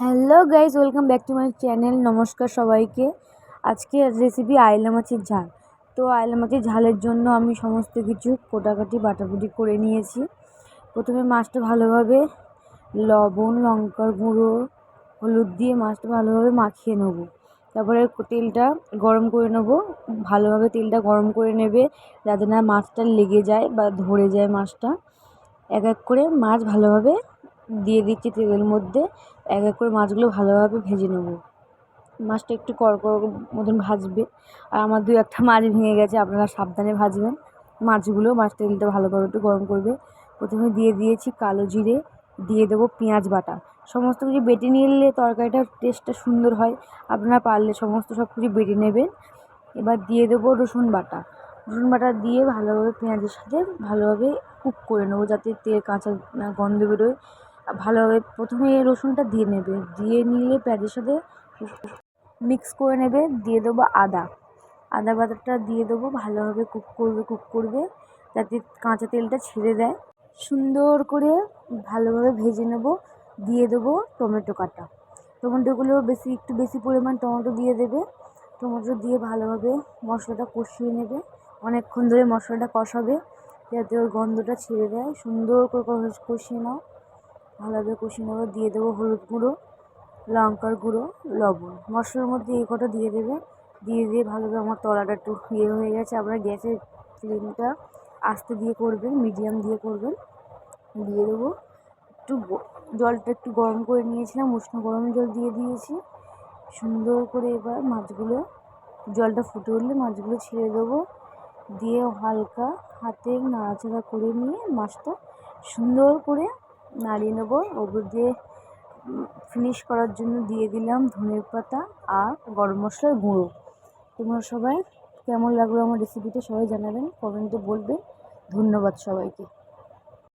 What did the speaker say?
Hello guys welcome back to my channel, নমস্কার সবাইকে। আজকে রেসিপি আয়লা মাছের ঝাল। তো আয়লা মাছের ঝালের জন্য আমি সমস্ত কিছু কোটাকাটি বাটাকুটি করে নিয়েছি। প্রথমে মাছটা ভালোভাবে লবণ, লঙ্কার গুঁড়ো, হলুদ দিয়ে মাছটা ভালোভাবে মাখিয়ে নেব। তারপরে তেলটা গরম করে নেব। ভালোভাবে তেলটা গরম করে নেবে, যাতে না মাছটা লেগে যায় বা ধরে যায় মাছটা। এক এক করে মাছ ভালোভাবে দিয়ে দিচ্ছি তেলের মধ্যে। এক এক করে মাছগুলো ভালোভাবে ভেজে নেব। মাছটা একটু কড়কড় মতন ভাজবে। আর আমার দু একটা মাছ ভেঙে গেছে, আপনারা সাবধানে ভাজবেন। মাছগুলো, মাছ তেলটা ভালোভাবে একটু গরম করবে। প্রথমে দিয়ে দিয়েছি কালো জিরে, দিয়ে দেবো পেঁয়াজ বাটা। সমস্ত কিছু বেটে নিলে তরকারিটার টেস্টটা সুন্দর হয়। আপনারা পারলে সমস্ত সব কিছু বেটে নেবেন। এবার দিয়ে দেবো রসুন বাটা। রসুন বাটা দিয়ে ভালোভাবে পেঁয়াজের সাথে ভালোভাবে কুক করে নেব যাতে তেল কাঁচা গন্ধ বেরোয়। ভালোভাবে প্রথমে রসুনটা দিয়ে নেবে। দিয়ে নিলে পেঁয়াজের সাথে মিক্স করে নেবে। দিয়ে দেবো আদা। আদা বাটাটা দিয়ে দেবো। ভালোভাবে কুক করবে কুক করবে। যাতে কাঁচা তেলটা ছেড়ে দেয়। সুন্দর করে ভালোভাবে ভেজে নেব। দিয়ে দেবো টমেটো কাটা। টমেটোগুলো বেশি, একটু বেশি পরিমাণ টমেটো দিয়ে দেবে। টমেটো দিয়ে ভালোভাবে মশলাটা কষিয়ে নেবে। অনেকক্ষণ ধরে মশলাটা কষাবে। যাতে ওর গন্ধটা ছেড়ে দেয়। সুন্দর করে কষিয়ে নাও। ভালোভাবে কষিয়ে নেব দিয়ে দেবো হলুদ গুঁড়ো, লঙ্কার গুঁড়ো, লবণ। মশলার মধ্যে এই কটা দিয়ে দেবে। দিয়ে দিয়ে ভালোভাবে আমার তলাটা একটু ইয়ে হয়ে গেছে। আপনার গ্যাসের ফ্লেমটা আস্তে দিয়ে করবেন, মিডিয়াম দিয়ে করবেন। দিয়ে দেবো একটু জলটা একটু গরম করে নিয়েছিলাম, উষ্ণ গরম জল দিয়ে দিয়েছি। সুন্দর করে এবার মাছগুলো, জলটা ফুটে উঠলে মাছগুলো ছেড়ে দেবো। দিয়ে হালকা হাতে নাড়াচাড়া করে নিয়ে মাছটা সুন্দর করে নাড়িয়ে নেব। ওগুলো দিয়ে ফিনিশ করার জন্য দিয়ে দিলাম ধনের পাতা আর গরম মশলার গুঁড়ো। তোমরা সবাই কেমন লাগল আমার রেসিপিটা সবাই জানাবেন কমেন্টে বলবেন ধন্যবাদ সবাইকে।